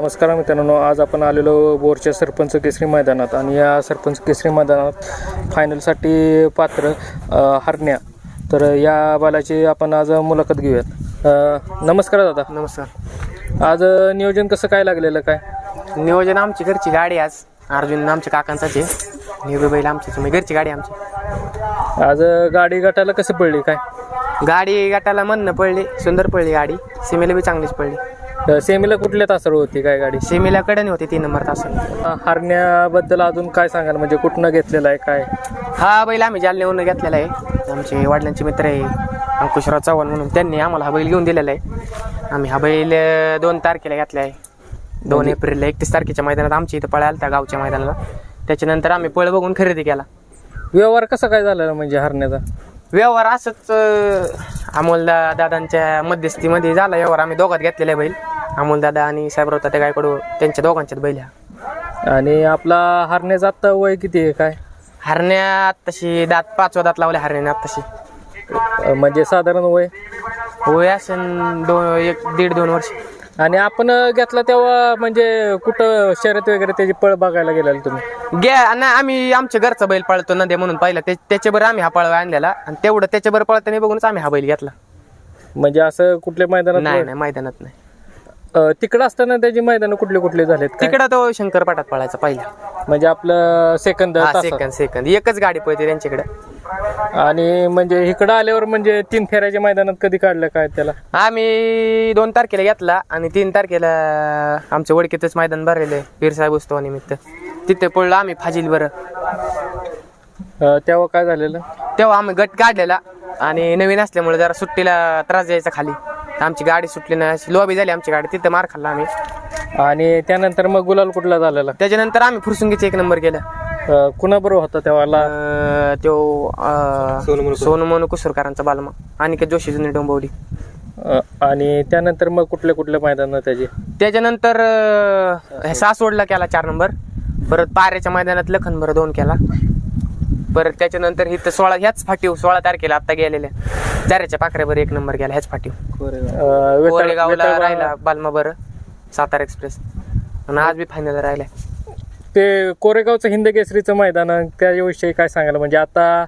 नमस्कार मित्रांनो आज आपण आलेलो बोरच्या सरपंच केसरी मैदानात आणि या सरपंच केसरी मैदानात फायनलसाठी पात्र हरण्या. तर या बालाची आपण आज मुलाखत घेऊयात. अ, नमस्कार दादा. नमस्कार. आज नियोजन कसं काय लागलेलं काय? नियोजन आमची घरची गाडी आज. अर्जुन आमच्या काकांचाच आहे. निरू बैल म्हणजे घरची गाडी आमची. आज गाडी गटाला कसं पडली काय? गाडी गटाला म्हणणं पडली. सुंदर पडली गाडी. सीमेला बी चांगलीच पडली. अ, सेमीला कुठल्या तासावर होती काय गाडी? सीमेला कडन होती तीन नंबर तास अ, हरण्याबद्दल अजून काय सांगाल? म्हणजे कुठनं घेतलेलं आहे काय? हा बैल आम्ही जालन्यावरून घेतलेला आहे. आमचे वडिलांचे मित्र आहे अंकुशराव चव्हाण म्हणून. त्यांनी आम्हाला हा बैल घेऊन दिलेला आहे. आम्ही हा बैल अं, दोन तारखेला घेतला आहे. दोन एप्रिलला एकतीस तारखेच्या मैदानात आमच्या इथं पळायला त्या गावच्या मैदानाला. त्याच्यानंतर आम्ही पळ बघून खरेदी केला. व्यवहार कसा काय झालेला म्हणजे हरण्याचा? व्यवहार असंच अं, अमोलदा दादांच्या मध्यस्थीमध्ये झाला व्यवहार. आम्ही दोघात घेतलेला आहे बैल. अमोलदादा आणि साहेबराव तात्या गायकडू त्यांच्या दोघांच्यात बैल हा आणि आपला हरण्याचं आत्ता वय किती आहे काय? हरण्यात तशी दात पाचवा दात लावले हरण्याने तशी अ, म्हणजे साधारण वय? वय असेल दोन एक दीड दोन वर्ष. आणि आपण घेतला तेव्हा म्हणजे कुठं शर्यत वगैरे त्याची पळ बघायला गेलेला तुम्ही? घ्या ना आम्ही आमच्या घरचा बैल पळतो नद्या म्हणून पाहिला. ते त्याच्यावर आम्ही हा पळवा आणलेला. आणि तेवढं त्याच्यावर पळताना बघूनच आम्ही हा बैल घेतला. म्हणजे असं कुठल्या मैदानात नाही नाही मैदानात नाही. अ, तिकडं असताना त्याची मैदान कुठले कुठले झालेत काय? तिकडं तो शंकरपाटात पळायचा पहिला. म्हणजे आपलं सेकंद हा तासात. सेकंद सेकंद एकच गाडी पळते त्यांच्याकडे. आणि म्हणजे इकडं आल्यावर म्हणजे तीन फेऱ्याच्या मैदानात कधी काढलं काय त्याला? आम्ही दोन तारखेला घेतला आणि तीन तारखेला आमच्या ओळखीतच मैदान भरलेलं आहे पीरसाहेब उत्सवानिमित्त तिथे पडलो आम्ही फाजील बरं अ, तेव्हा काय झालेलं? तेव्हा आम्ही गट काढलेला आणि नवीन असल्यामुळे जरा सुट्टीला त्रास द्यायचा खाली. आमची गाडी सुटली नाही. लॉबी झाली आमची गाडी. तिथं मार खाल्ला आम्ही. आणि त्यानंतर मग गुलाल कुठला झालेला? त्याच्यानंतर आम्ही फुरसुंगीचे एक नंबर केलं. अ, कुणाबरोबर होता तेव्हा? ला- अं, तो सोनू मोनू कुसुरकरांचा बालमा. आणि का जोशी जुनी डोंबवली. अ, आणि त्यानंतर मग कुठल्या कुठल्या मैदानात त्याची? त्याच्यानंतर अं, सासवडला केला चार नंबर परत पाऱ्याच्या मैदानात लखनभर दोन केला. परत त्याच्यानंतर इथं सोळा ह्याच फाटीव सोळा तारखेला आता गेलेल्या. चाऱ्याच्या पाखऱ्यावर एक नंबर गेला ह्याच फाटीव अ, कोरेगावला राहिला बालमा बरं सातारा एक्सप्रेस. आणि आज बी फायनल राहिलाय. ते कोरेगावचं हिंद केसरीचं मैदान आहे, त्याविषयी काय सांगाल म्हणजे आता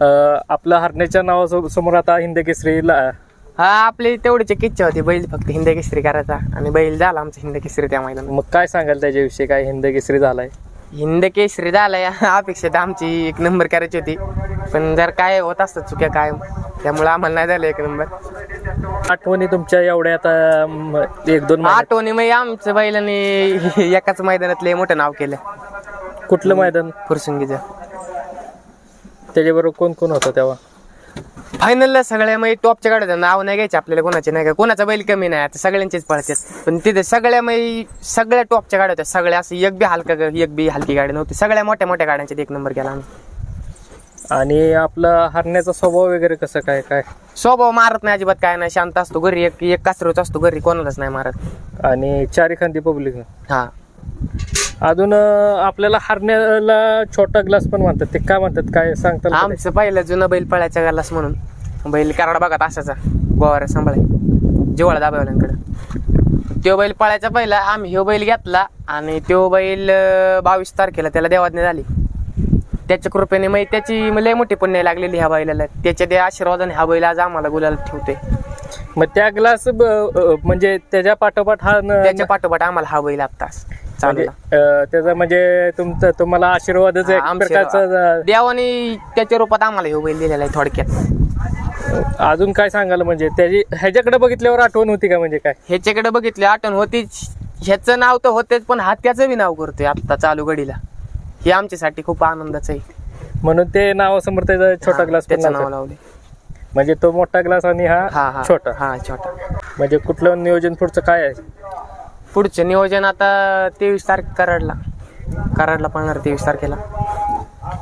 अ, आपलं हरण्याच्या नावासमोर आता हिंद केसरीला हा आपली तेवढीच इच्छा होती बैल फक्त हिंद केसरी करायचा. आणि बैल झाला आमचा हिंद केसरी त्या मैदानात. मग काय सांगाल त्याच्याविषयी? काय हिंद केसरी झालाय? हिंद केसरी झालाय अपेक्षित आमची एक नंबर करायची होती. पण जर काय होत असतं चुक्या काय त्यामुळे आम्हाला नाही झालं एक नंबर आठवणी तुमच्या एवढ्या आता म, एक दोन महिन्यात. आठवणी मग आमचं बैलाने एकाच मैदानात लय मोठं नाव केलं. कुठलं मैदान? फुरसुंगीचं. त्याच्याबरोबर कोण कोण होतं तेव्हा? फायनलला सगळ्या मग टॉपच्या गाड्या नाव नाही घ्यायचे आपल्याला कोणाचे नाही का कोणाचा बैल कमी नाही आता सगळ्यांचेच पळतात. पण तिथे सगळ्या मग सगळ्या टॉपच्या गाड्या होत्या. सगळ्या असं एक बी हलका एक बी हलकी गाडी नव्हती. सगळ्या मोठ्या मोठ्या गाड्यांच्यात एक नंबर केला आम्ही. आणि आपला हरण्याचा स्वभाव वगैरे कसं काय काय? स्वभाव मारत नाही अजिबात काय नाही. शांत असतो घरी एक एक कासरोच असतो घरी कोणालाच नाही मारत. आणि चारी खांदी पब्लिक हा. अजून अं, आपल्याला हरण्याला छोटा ग्लास पण म्हणतात. ते काय म्हणतात? काय सांगतात आमचं पहिलं जुनं बैल पळायचा ग्लास म्हणून. बैल कराडा बघत असायचा. गोवारा सांभाळे जिवाळा दाबावल्यांकडं. तो बैल पळायचा पहिला. आम्ही ह्यो बैल घेतला आणि तो बैल बावीस तारखेला त्याला देवाज्ञा झाली. त्याच्या कृपेने मग त्याची लय मोठी पुण्य लागलेली ह्या बैलाला. त्याच्या त्या आशीर्वादाने हा बैल आज आम्हाला गुलाल ठेवते मग त्या ग्लास म्हणजे त्याच्या पाठोपाठ हा न- त्याच्या पाठोपाठ आम्हाला हा बैल आत्ताच म्हणजे चालला अं, त्याचा म्हणजे तुमचं तुम्हाला आशीर्वादच एक आमचे- प्रकारचा देवाने त्याच्या रूपात आम्हाला ह्यो बैल दिलेला आहे थोडक्यात. अं, अजून काय सांगाल म्हणजे? त्याची ह्याच्याकडे बघितल्यावर आठवण होती का म्हणजे काय? ह्याच्याकडे बघितले आठवण होतीच ह्याचं नाव तर होतेच पण हा त्याचं बी नाव करतोय आत्ता चालू घडीला. हे आमच्यासाठी खूप आनंदाचं आहे. म्हणून ते नावासमोर त्याचा छोटा हा, ग्लास पण त्याचं नाव. लावले म्हणजे तो मोठा ग्लास आणि हा हा हा. छोटा. हा छोटा. म्हणजे कुठलं नियोजन पुढचं काय आहे? पुढचं नियोजन आता तेवीस तारखे कराडला. कराडला पळणार तेवीस तारखेला.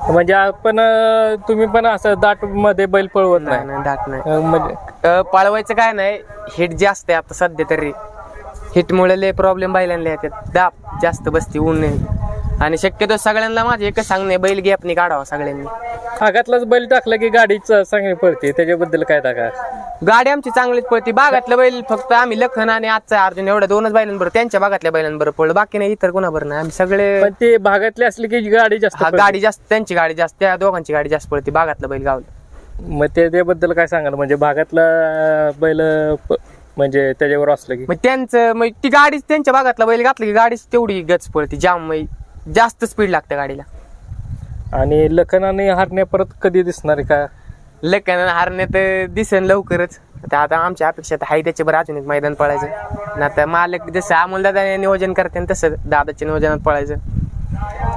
म्हणजे आपण अं, तुम्ही पण असं दाटमध्ये बैल पळवत नाही दाट नाही. अं, म्हणजे अं, पळवायचं काय नाही. हिट जास्त आहे आता सध्या तरी. हिटमुळे लय प्रॉब्लेम बैलांना येतात. दाब जास्त बसते ऊन नाही आणि शक्यतो सगळ्यांना माझे एकच सांगणे बैल गॅपनी काढावा सगळ्यांनी. आघातलाच बैल टाकला की गाडीच चांगली पडते त्याच्याबद्दल काय टाका? गाडी आमची चांगलीच पळती बागातलं बैल फक्त आम्ही लखन आणि आजचा अर्जुन एवढ्या दोनच बैलांबरोबर त्यांच्या भागातल्या बैलांबरोबर पळलो बाकी नाही इतर कोणाबरोबर नाही. आम्ही सगळे पण ते भागातले असले की गाडी जास्त हा. गाडी जास्त त्यांची गाडी जास्त त्या दोघांची गाडी जास्त पळते बागातलं बैल गावलं. मग ते त्याबद्दल काय सांगाल? म्हणजे भागातला बैल प- म्हणजे त्याच्यावर असलं की? मग त्यांचं मग ती गाडीच त्यांच्या भागातला बैल घातलं की गाडीच तेवढी गच पळते जाम मग जास्त स्पीड लागते गाडीला. आणि लखन आणि हरण्या परत कधी दिसणार आहे का? लखन हारणे तर दिसन लवकरच. आता आता आमच्या अपेक्षेत आहे त्याच्या बरं अजून एक मैदान पळायचं. आणि आता मालक जसं अमोल दादा नियोजन करते तसं दादाच्या नियोजनात पळायचं.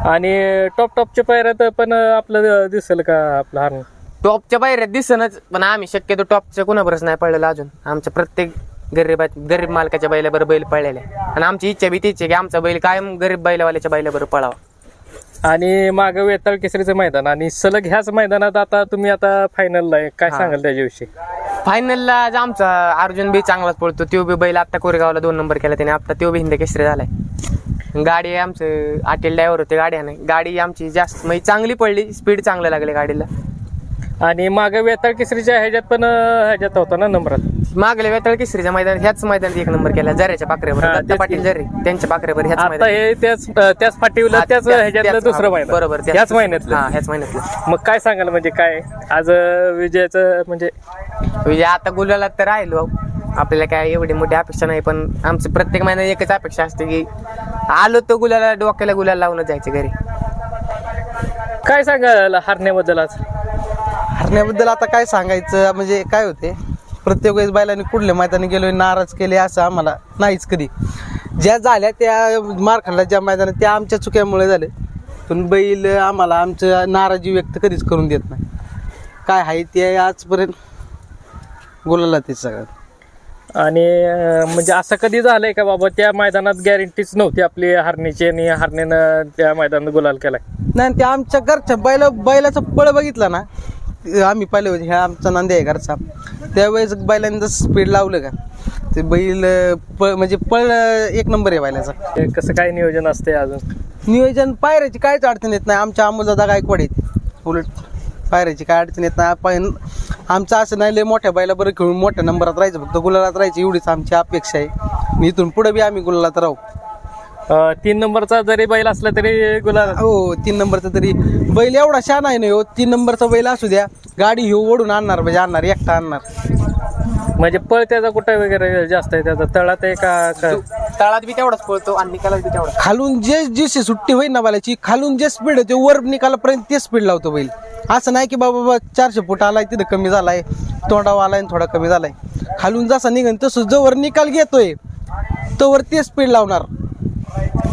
आणि टॉप टॉपच्या पायऱ्यात पण आपलं दिसेल का आपलं हरण? टॉपच्या पायऱ्यात दिसनच पण आम्ही शक्यतो टॉपच्या कुणाबरच नाही पडलेलं अजून. आमच्या प्रत्येक गरीब गरीब मालकाच्या बैलाबरोबर बैल पळलेले आहे. आणि आमची इच्छा बी तीच आहे की आमचा बैल कायम गरीब बैलवाल्याच्या बैलाबरोबर पळावा. आणि माग वेताळ केसरीचं मैदान आणि सलग ह्याच मैदानात आता तुम्ही आता फायनलला आहे. काय सांगाल त्याच्याविषयी? फायनलला आज आमचा अर्जुन बी चांगलाच पळतो. तो बी बैल आता कोरेगावला दोन नंबर केला त्याने. आता तो बी हिंद केसरी झालाय. गाडी आमचं आटेल ड्रायव्हर होते गाड्याने. गाडी आमची जास्त म्हणजे चांगली पडली. स्पीड चांगलं लागले गाडीला. आणि माग वेताळ केसरीच्या ह्याच्यात पण अं, ह्याच्यात होता ना नंबरात. मागल्या वेताळ केसरीच्या मैदानात ह्याच मैदानात एक नंबर केला जऱ्याच्या पाकऱ्यावर हा, दत्ता तेच पाटील की. जरे त्यांच्या पाकऱ्यावर ह्याच आता मैदान हे त्याच अं, त्याच फाटीवलं हा, त्याच ह्याच्यातलं त्याच- दुसरं हा, मैदान. बरोबर त्याच- ह्याच महिन्यातलं. हा ह्याच महिन्यातलं. मग काय सांगाल म्हणजे काय? आज अं, विजयाचं म्हणजे म्हणजे आता गुलाला तर राहिलो. आपल्याला काय एवढी मोठी अपेक्षा नाही पण आमचं प्रत्येक महिन्यात एकच अपेक्षा असते की आलो तो गुलाला डोक्याला गुलाल लावूनच जायचं घरी. काय सांगाल हरण्याबद्दल आज? हरण्याबद्दल आता काय सांगायचं? म्हणजे काय होते? प्रत्येक वेळेस बैलांनी कुठल्या मैदानी गेलो नाराज केले असं आम्हाला नाहीच कधी. ज्या झाल्या त्या मार खाल्ला ज्या मैदानात त्या आमच्या चुक्यामुळे झाले. पण बैल आम्हाला आमचं नाराजी व्यक्त कधीच करून देत नाही. काय आहे ते आजपर्यंत? बोलायला ते सगळं. आणि म्हणजे असं कधी झालंय का बाबा? त्या मैदानात गॅरंटीच नव्हती आपली हरण्याची आणि हरण्यानं त्या मैदानात गुलाल केलाय. नाही ते आमच्या घरच्या बैला बैलाचं पळ बघितला ना आम्ही पाहिले होते ह्या आमचा नांदे आहे घरचा. त्यावेळेस बैलांनी जसं स्पीड लावलं का? ते बैल पळ म्हणजे पळ एक नंबर आहे बैलाचा. कसं काय नियोजन असते अजून? नियोजन पायऱ्याची काहीच अडचण येत नाही. आमच्या अमोलदादा गायकवाड आहेत. उलट पायऱ्याची काय अडचण येत नाही. पण आमचं असं नाही लय मोठ्या बैला बरं खेळून मोठ्या नंबरात राहायचं. फक्त गुलालात राहायचं. एवढीच आमची अपेक्षा आहे. आणि इथून पुढे बी आम्ही गुलालात राहू. अं, तीन नंबरचा जरी बैल असला तरी गुलाल हो तीन नंबरचा तरी बैल एवढा शान आहे ना हो तीन नंबरचा बैल असू द्या गाडी ह्यो ओढून आणणार म्हणजे आणणार एकटा आणणार. म्हणजे पळ त्याचा कुठं वगैरे जास्त आहे त्याचा? तळात आहे का का- तळात बी तेवढाच पळतो आणि निकालात बी तेवढाच. खालून जे जशी सुट्टी होईल ना बैलाची खालून जे स्पीड आहे ते वर निकालापर्यंत ते स्पीड लावतो बैल. असं नाही की बाबा बाबा चारशे फूट आलाय तिथं कमी झालाय तोंडावा आलाय आणि थोडा कमी झालाय. खालून जसा निघन तसं जवळ निकाल घेतोय. तोवर ते स्पीड लावणार.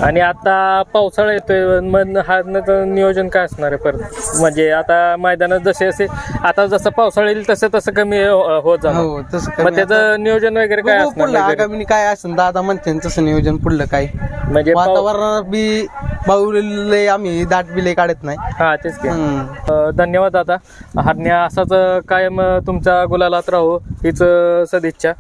आणि आता पावसाळा येतोय मग हारण्याचं नियोजन काय असणार आहे परत? म्हणजे आता मैदानात जसे असे आता जसं पावसाळा येईल तसं तसं कमी हो- होत जाणार. हो मग त्याचं नियोजन वगैरे काय बघू असणार पुढलं वगैरे? आगामी काय असेल दादा म्हणते तसं नियोजन पुढलं काय. म्हणजे पाव- वातावरणात बी बाहुले आम्ही दाट बिले काढत नाही. हा तेच की. हम्म. अं, धन्यवाद दादा. हरण्या असाच कायम तुमच्या गुलालात राहू हीच सदिच्छा.